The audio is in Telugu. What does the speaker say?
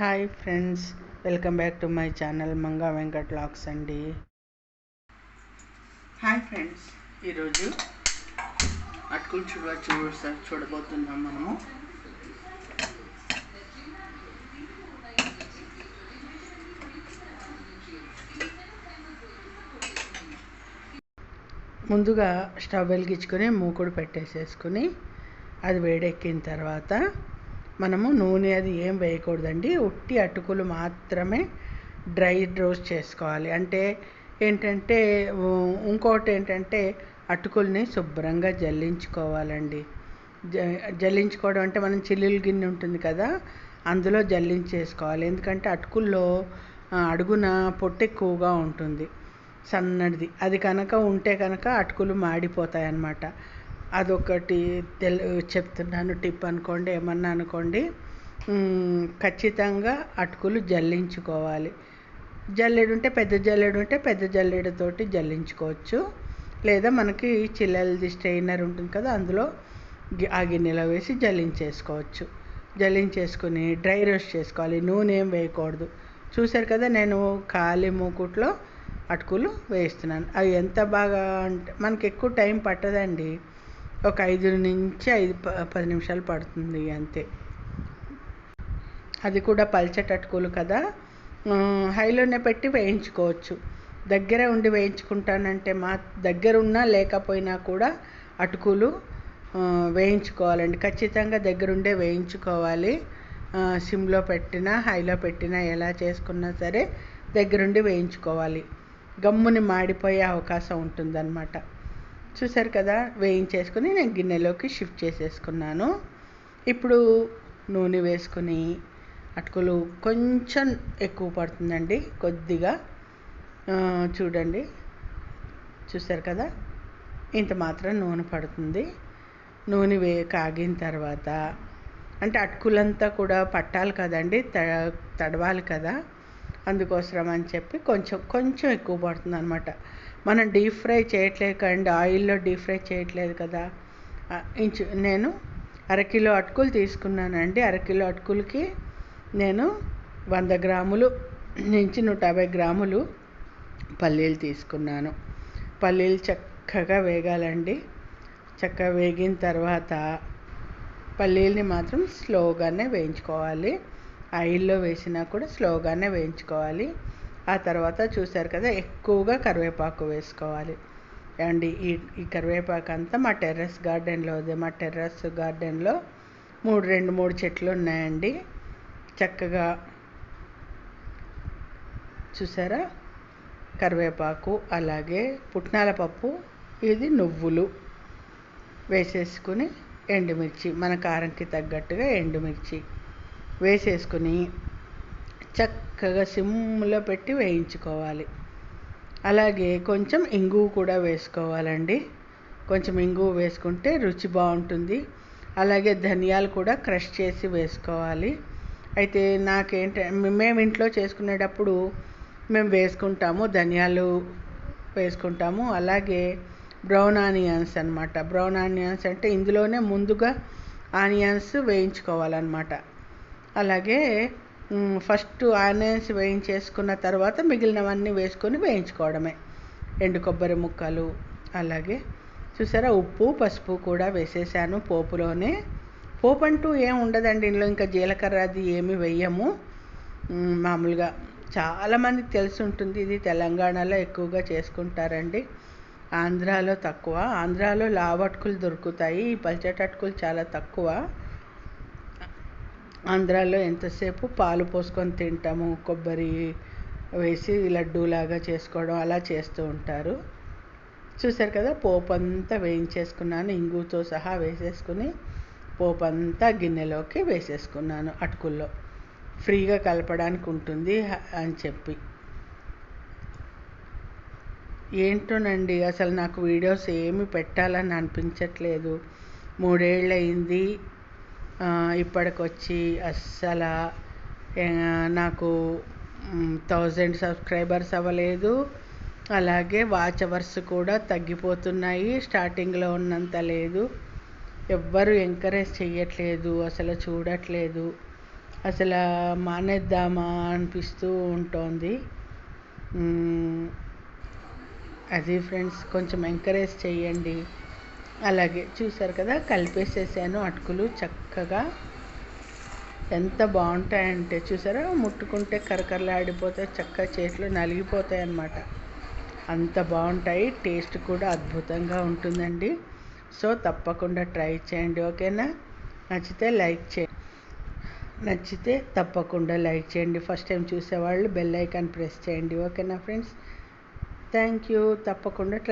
Hi friends welcome back to my channel Manga Venkat Laks అండి. హాయ్ ఫ్రెండ్స్ ఈరోజు అటుకులు చూడ చూడ చూడబోతున్నాం మనము. ముందుగా స్టవ్ వెలిగించుకొని మూకుడు పెట్టేసేసుకుని అది వేడెక్కిన తర్వాత మనము నూనె అది ఏం వేయకూడదండి. ఉట్టి అటుకులు మాత్రమే డ్రై రోస్ట్ చేసుకోవాలి. అంటే ఏంటంటే ఇంకోటి ఏంటంటే అటుకుల్ని శుభ్రంగా జల్లించుకోవాలండి. జల్లించుకోవడం అంటే మనం చిల్లుల గిన్నె ఉంటుంది కదా అందులో జల్లించేసుకోవాలి. ఎందుకంటే అటుకుల్లో అడుగున పొట్టు ఎక్కువగా ఉంటుంది సన్నటిది అది కనుక ఉంటే కనుక అటుకులు మాడిపోతాయి అన్నమాట అదొకటి తెల్ చెప్తున్నాను టిప్ అనుకోండి ఏమన్నా అనుకోండి. ఖచ్చితంగా అటుకులు జల్లించుకోవాలి. జల్లెడు ఉంటే పెద్ద జల్లెడు ఉంటే పెద్ద జల్లెడతోటి జల్లించుకోవచ్చు. లేదా మనకి చిల్లలది స్ట్రెయినర్ ఉంటుంది కదా అందులో ఆ గిన్నెలో వేసి జల్లించేసుకోవచ్చు. జల్లించేసుకుని డ్రై రోస్ట్ చేసుకోవాలి. నూనె ఏం వేయకూడదు. చూశారు కదా నేను ఖాళీ మూకుట్లో అటుకులు వేస్తున్నాను. అవి ఎంత బాగా అంటే మనకి ఎక్కువ టైం పట్టదండి. ఒక ఐదు నుంచి ఐదు పది నిమిషాలు పడుతుంది అంతే. అది కూడా పల్చటి అటుకులు కదా. హైలోనే పెట్టి వేయించుకోవచ్చు. దగ్గర ఉండి వేయించుకుంటానంటే మా దగ్గర ఉన్నా లేకపోయినా కూడా అటుకులు వేయించుకోవాలండి. ఖచ్చితంగా దగ్గరుండే వేయించుకోవాలి. సిమ్లో పెట్టినా హైలో పెట్టినా ఎలా చేసుకున్నా సరే దగ్గరుండి వేయించుకోవాలి. గమ్ముని మాడిపోయే అవకాశం ఉంటుందన్నమాట. చూసారు కదా వేయించేసుకుని నేను గిన్నెలోకి షిఫ్ట్ చేసేసుకున్నాను. ఇప్పుడు నూనె వేసుకుని అటుకులు కొంచెం ఎక్కువ పడుతుందండి కొద్దిగా. చూడండి. చూసారు కదా? ఇంత మాత్రం నూనె పడుతుంది. నూనె వే కాగిన తర్వాత అంటే అటుకులంతా కూడా పట్టాలి కదండి తడవాలి కదా. అందుకోసం అని చెప్పి కొంచెం కొంచెం ఎక్కువ పడుతుంది అనమాట మనం డీప్ ఫ్రై చేయట్లేదు కండి ఆయిల్లో డీప్ ఫ్రై చేయట్లేదు కదా. ఇంచు నేను అరకిలో అటుకులు తీసుకున్నానండి. అరకిలో అటుకులకి నేను వంద గ్రాములు నుంచి నూట యాభై గ్రాములు పల్లీలు తీసుకున్నాను. పల్లీలు చక్కగా వేగాలండి. చక్కగా వేగిన తర్వాత పల్లీల్ని మాత్రం స్లోగానే వేయించుకోవాలి. ఆయిల్లో వేసినా కూడా స్లోగానే వేయించుకోవాలి. ఆ తర్వాత చూసారు కదా ఎక్కువగా కరివేపాకు వేసుకోవాలి. అండి ఈ ఈ కరివేపాకు అంతా మా టెర్రస్ గార్డెన్లో ఉంది మా టెర్రస్ గార్డెన్లో మూడు రెండు మూడు చెట్లు ఉన్నాయండి. చక్కగా చూసారా కరివేపాకు అలాగే పుట్నాల పప్పు ఇది నువ్వులు వేసేసుకుని ఎండుమిర్చి మన కారంకి తగ్గట్టుగా ఎండుమిర్చి. వేసేసుకుని చక్కగా సిమ్లో పెట్టి వేయించుకోవాలి. అలాగే కొంచెం ఇంగువ కూడా వేసుకోవాలండి. కొంచెం ఇంగువ వేసుకుంటే రుచి బాగుంటుంది. అలాగే ధనియాలు కూడా క్రష్ చేసి వేసుకోవాలి. అయితే నాకేంట మేము ఇంట్లో చేసుకునేటప్పుడు మేము వేసుకుంటాము ధనియాలు వేసుకుంటాము. అలాగే బ్రౌన్ ఆనియన్స్ అనమాట బ్రౌన్ ఆనియన్స్ అంటే ఇందులోనే ముందుగా ఆనియన్స్ వేయించుకోవాలన్నమాట. అలాగే ఫస్ట్ ఆనియన్స్ వేయించేసుకున్న తర్వాత మిగిలినవన్నీ వేసుకొని వేయించుకోవడమే. ఎండు కొబ్బరి ముక్కలు అలాగే చూసారా ఉప్పు పసుపు కూడా వేసేసాను పోపులోనే. పోపు అంటూ ఏం ఉండదండి ఇందులో ఇంకా జీలకర్ర అది ఏమి వేయము. మామూలుగా చాలామందికి తెలిసి ఉంటుంది ఇది తెలంగాణలో ఎక్కువగా చేసుకుంటారండి. ఆంధ్రాలో తక్కువ. ఆంధ్రాలో లావట్కులు దొరుకుతాయి ఈ పల్చటటుకులు చాలా తక్కువ. ఆంధ్రాలో ఎంతసేపు పాలు పోసుకొని తింటాము? కొబ్బరి వేసి లడ్డూలాగా చేసుకోవడం అలా చేస్తూ ఉంటారు. చూసారు కదా? పోపు అంతా వేయించేసుకున్నాను. ఇంగుతో సహా వేసేసుకుని పోపు అంతా గిన్నెలోకి వేసేసుకున్నాను అటుకుల్లో. ఫ్రీగా కలపడానికి ఉంటుంది అని చెప్పి. ఏంటోనండి? అసలు నాకు వీడియోస్ ఏమి పెట్టాలని అనిపించట్లేదు. మూడేళ్ళు అయింది ఇప్పటికొచ్చి అస్సలు నాకు థౌజండ్ సబ్స్క్రైబర్స్ అవ్వలేదు. అలాగే వాచ్ అవర్స్ కూడా తగ్గిపోతున్నాయి. స్టార్టింగ్లో ఉన్నంత లేదు. ఎవ్వరు ఎంకరేజ్ చేయట్లేదు అసలు చూడట్లేదు. అసలు మానేద్దామా అనిపిస్తూ ఉంటుంది. అది ఫ్రెండ్స్ కొంచెం ఎంకరేజ్ చేయండి అలాగే చూసారు కదా కలిపేసేసాను అటుకులు చక్కగా. ఎంత బాగుంటాయంటే చూసారా ముట్టుకుంటే కరకరలాడిపోతాయి చక్కగా చేతిలో నలిగిపోతాయి అన్నమాట. అంత బాగుంటాయి టేస్ట్ కూడా అద్భుతంగా ఉంటుందండి. సో తప్పకుండా ట్రై చేయండి ఓకేనా? నచ్చితే లైక్ చేయండి. నచ్చితే తప్పకుండా లైక్ చేయండి. ఫస్ట్ టైం చూసేవాళ్ళు బెల్ ఐకాన్ ప్రెస్ చేయండి ఓకేనా ఫ్రెండ్స్? Thank you. తప్పకుండా